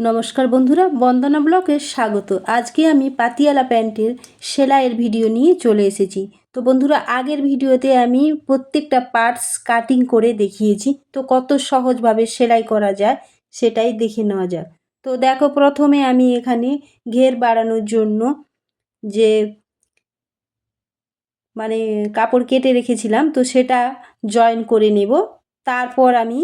নমস্কার বন্ধুরা, বন্দনা ব্লকে স্বাগত। আজকে আমি পাতিয়ালা প্যান্টের সেলাইয়ের ভিডিও নিয়ে চলে এসেছি। তো বন্ধুরা, আগের ভিডিওতে আমি প্রত্যেকটা পার্টস কাটিং করে দেখিয়েছি। তো কত সহজভাবে সেলাই করা যায় সেটাই দেখে নেওয়া যাক। তো দেখো, প্রথমে আমি এখানে ঘের বাড়ানোর জন্য যে মানে কাপড় কেটে রেখেছিলাম, তো সেটা জয়েন করে নেব। তারপর আমি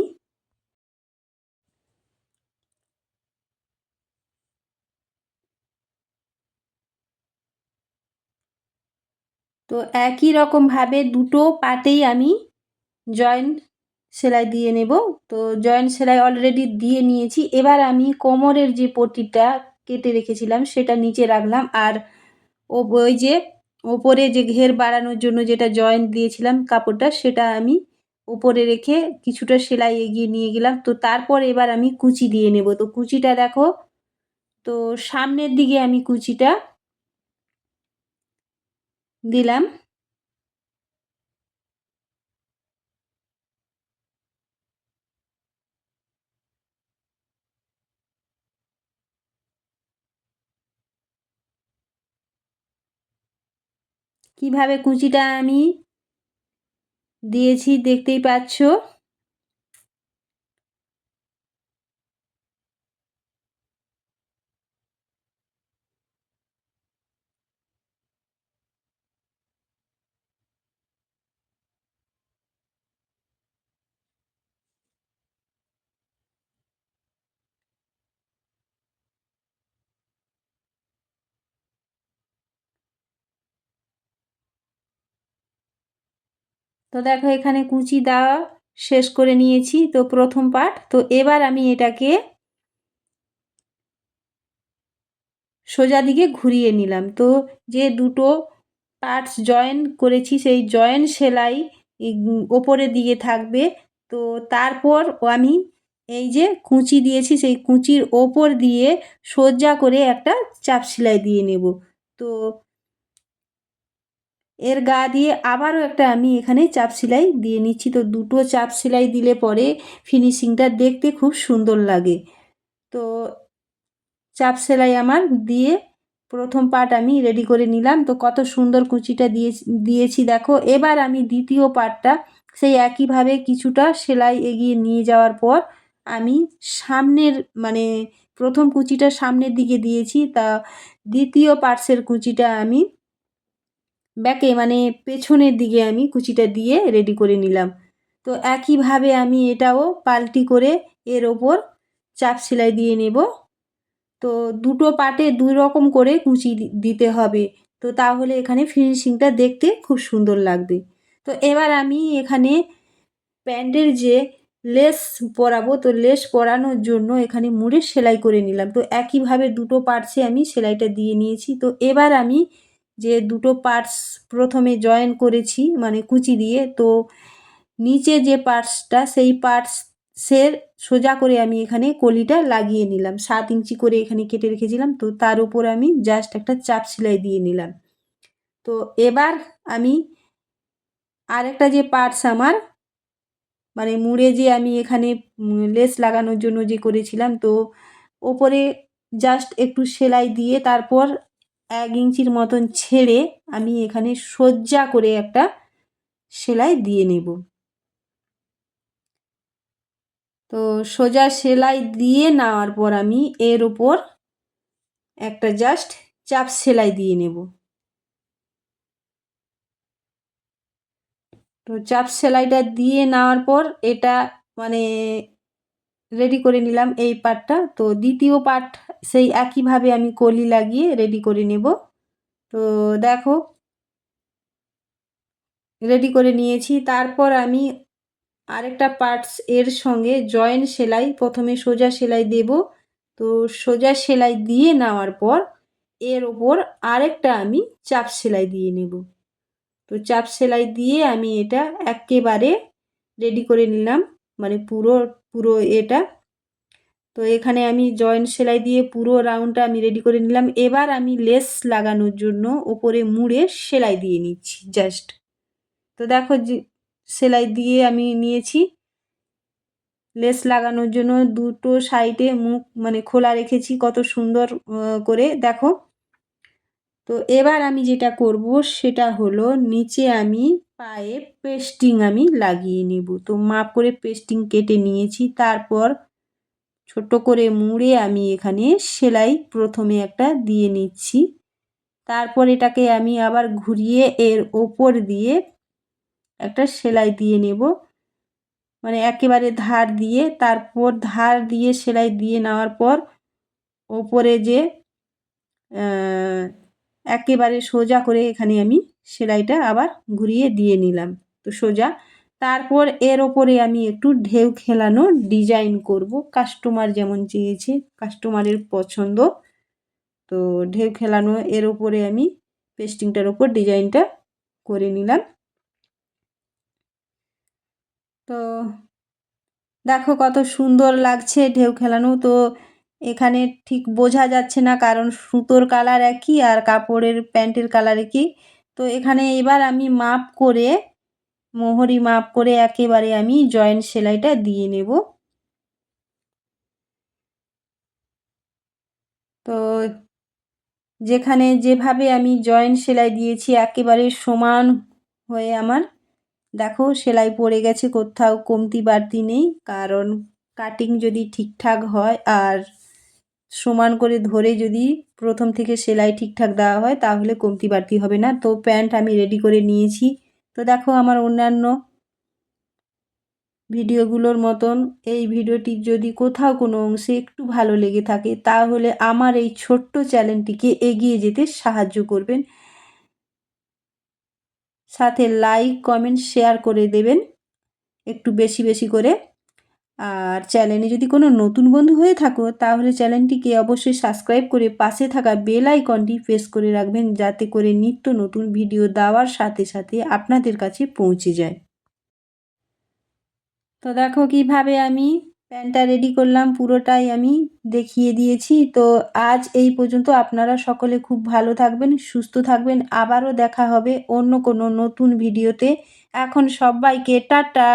তো একই রকমভাবে দুটো পাটেই আমি জয়েন্ট সেলাই দিয়ে নেব। তো জয়েন্ট সেলাই অলরেডি দিয়ে নিয়েছি। এবার আমি কোমরের যে পটিটা কেটে রেখেছিলাম, সেটা নিচে রাখলাম। আর ও ওই যে ওপরে যে ঘের বাড়ানোর জন্য যেটা জয়েন্ট দিয়েছিলাম কাপড়টা, সেটা আমি ওপরে রেখে কিছুটা সেলাই এগিয়ে নিয়ে গেলাম। তো তারপর এবার আমি কুচি দিয়ে নেব। তো কুচিটা দেখো, তো সামনের দিকে আমি কুচিটা দিলাম। কীভাবে কুচিটা আমি দিয়েছি দেখতেই পাচ্ছ? তো দেখো এখানে কুচি দেওয়া শেষ করে নিয়েছি, তো প্রথম পার্ট তো এবার আমি এটাকে সোজা দিকে ঘুরিয়ে নিলাম। তো যে দুটো পার্টস জয়েন করেছি, সেই জয়েন সেলাই ওপরের দিকে থাকবে। তো তারপর আমি এই যে কুঁচি দিয়েছি, সেই কুঁচির ওপর দিয়ে সোজা করে একটা চাপ সেলাই দিয়ে নেব। তো এর গা দিয়ে আবারও একটা আমি এখানে চাপ সেলাই দিয়ে নিচ্ছি। তো দুটো চাপ সেলাই দিলে পরে ফিনিশিংটা দেখতে খুব সুন্দর লাগে। তো চাপ সেলাই আমার দিয়ে প্রথম পার্ট আমি রেডি করে নিলাম। তো কত সুন্দর কুচিটা দিয়ে দিয়েছি দেখো। এবার আমি দ্বিতীয় পার্টটা সেই একইভাবে কিছুটা সেলাই এগিয়ে নিয়ে যাওয়ার পর আমি সামনের মানে প্রথম কুচিটা সামনের দিকে দিয়েছি। তা দ্বিতীয় পার্টসের কুচিটা আমি ব্যাকে মানে পেছনের দিকে আমি কুচিটা দিয়ে রেডি করে নিলাম। তো একইভাবে আমি এটাও পাল্টি করে এর ওপর চাপ সেলাই দিয়ে নেব। তো দুটো পাটে দুই রকম করে কুচি দিতে হবে। তো তাহলে এখানে ফিনিশিংটা দেখতে খুব সুন্দর লাগবে। তো এবার আমি এখানে প্যান্টের যে লেস পরাবো, তো লেস পরানোর জন্য এখানে মুড়ে সেলাই করে নিলাম। তো একইভাবে দুটো পার্টসে আমি সেলাইটা দিয়ে নিয়েছি। তো এবার আমি যে দুটো পার্টস প্রথমে জয়েন করেছি মানে কুচি দিয়ে, তো নিচে যে পার্টসটা সেই পার্টসের সোজা করে আমি এখানে কলিটা লাগিয়ে নিলাম। সাত ইঞ্চি করে এখানে কেটে রেখেছিলাম, তো তার উপর আমি জাস্ট একটা চাপ সেলাই দিয়ে নিলাম। তো এবার আমি আরেকটা যে পার্টস আমার মানে মুড়ে যে আমি এখানে লেস লাগানোর জন্য যে করেছিলাম, তো ওপরে জাস্ট একটু সেলাই দিয়ে তারপর এক ইঞ্চির মতন ছেড়ে আমি এখানে সজ্জা করে একটা সেলাই দিয়ে নেব। তো সোজা সেলাই দিয়ে নেওয়ার পর আমি এর ওপর একটা জাস্ট চাপ সেলাই দিয়ে নেব। তো চাপ সেলাইটা দিয়ে নেওয়ার পর এটা মানে রেডি করে নিলাম এই পার্টটা তো দ্বিতীয় পার্ট সেই একইভাবে আমি কলি লাগিয়ে রেডি করে নেব। তো দেখো রেডি করে নিয়েছি। তারপর আমি আরেকটা পার্টস এর সঙ্গে জয়েন্ট সেলাই, প্রথমে সোজা সেলাই দেব। তো সোজা সেলাই দিয়ে নেওয়ার পর এর ওপর আরেকটা আমি চাপ সেলাই দিয়ে নেব। তো চাপ সেলাই দিয়ে আমি এটা একেবারে রেডি করে নিলাম। মানে পুরো পুরো এটা। তো এখানে আমি জয়েন্ট সেলাই দিয়ে পুরো রাউন্ডটা আমি রেডি করে নিলাম। এবার আমি লেস লাগানোর জন্য ওপরে মুড়ে সেলাই দিয়ে নিচ্ছি জাস্ট তো দেখো সেলাই দিয়ে আমি নিয়েছি। লেস লাগানোর জন্য দুটো সাইডে মুখ মানে খোলা রেখেছি কত সুন্দর করে, দেখো। তো এবার আমি যেটা করব সেটা হলো নিচে আমি পায়ে পেস্টিং আমি লাগিয়ে নেব। তো মাপ করে পেস্টিং কেটে নিয়েছি, তারপর ছোট করে মুড়ে আমি এখানে সেলাই প্রথমে একটা দিয়ে নিচ্ছি। তারপর এটাকে আমি আবার ঘুরিয়ে এর ওপর দিয়ে একটা সেলাই দিয়ে নেব। মানে একেবারে ধার দিয়ে, তারপর ধার দিয়ে সেলাই দিয়ে নেওয়ার পর ওপরে যে একেবারে সোজা করে এখানে আমি সেলাইটা আবার ঘুরিয়ে দিয়ে নিলাম। তো সোজা, তারপর এর ওপরে আমি একটু ঢেউ খেলানো ডিজাইন করব। কাস্টমার যেমন চেয়েছে, কাস্টমারের পছন্দ। তো ঢেউ খেলানো এর ওপরে আমি পেস্টিংটার ওপর ডিজাইনটা করে নিলাম। তো দেখো কত সুন্দর লাগছে ঢেউ খেলানো। তো এখানে ঠিক বোঝা যাচ্ছে না কারণ সুতোর কালার একই আর কাপড়ের প্যান্টের কালার একই। তো এখানে এবার আমি মাপ করে, মোহরি মাপ করে একেবারে আমি জয়েন্ট সেলাইটা দিয়ে নেব। তো যেখানে যেভাবে আমি জয়েন্ট সেলাই দিয়েছি একেবারে সমান হয়ে আমার, দেখো সেলাই পড়ে গেছে, কোথাও কমতি বাড়তি নেই, কারণ কাটিং যদি ঠিকঠাক হয় আর সমান করে ধরে যদি প্রথম থেকে সেলাই ঠিকঠাক দেওয়া হয়, তাহলে কমতি বাড়তি হবে না। তো প্যান্ট আমি রেডি করে নিয়েছি। তো দেখো আমার অন্যান্য ভিডিওগুলোর মতন এই ভিডিওটি যদি কোথাও কোনো অংশে একটু ভালো লেগে থাকে, তাহলে আমার এই ছোট্ট চ্যানেলটিকে এগিয়ে যেতে সাহায্য করবেন। সাথে লাইক কমেন্ট শেয়ার করে দেবেন। একটু বেশি বেশি করে। আর চ্যানেলে যদি কোনো নতুন বন্ধু হয়ে থাকো, তাহলে চ্যানেলটিকে অবশ্যই সাবস্ক্রাইব করে পাশে থাকা বেল আইকনটি প্রেস করে রাখবেন, যাতে করে নিত্য নতুন ভিডিও দেওয়ার সাথে সাথে আপনাদের কাছে পৌঁছে যায়। তো দেখো কীভাবে আমি প্যান্টটা রেডি করলাম, পুরোটাই আমি দেখিয়ে দিয়েছি। তো আজ এই পর্যন্ত আপনারা সকলে খুব ভালো থাকবেন, সুস্থ থাকবেন। আবারও দেখা হবে অন্য কোনো নতুন ভিডিওতে এখন সবাইকে টাটা!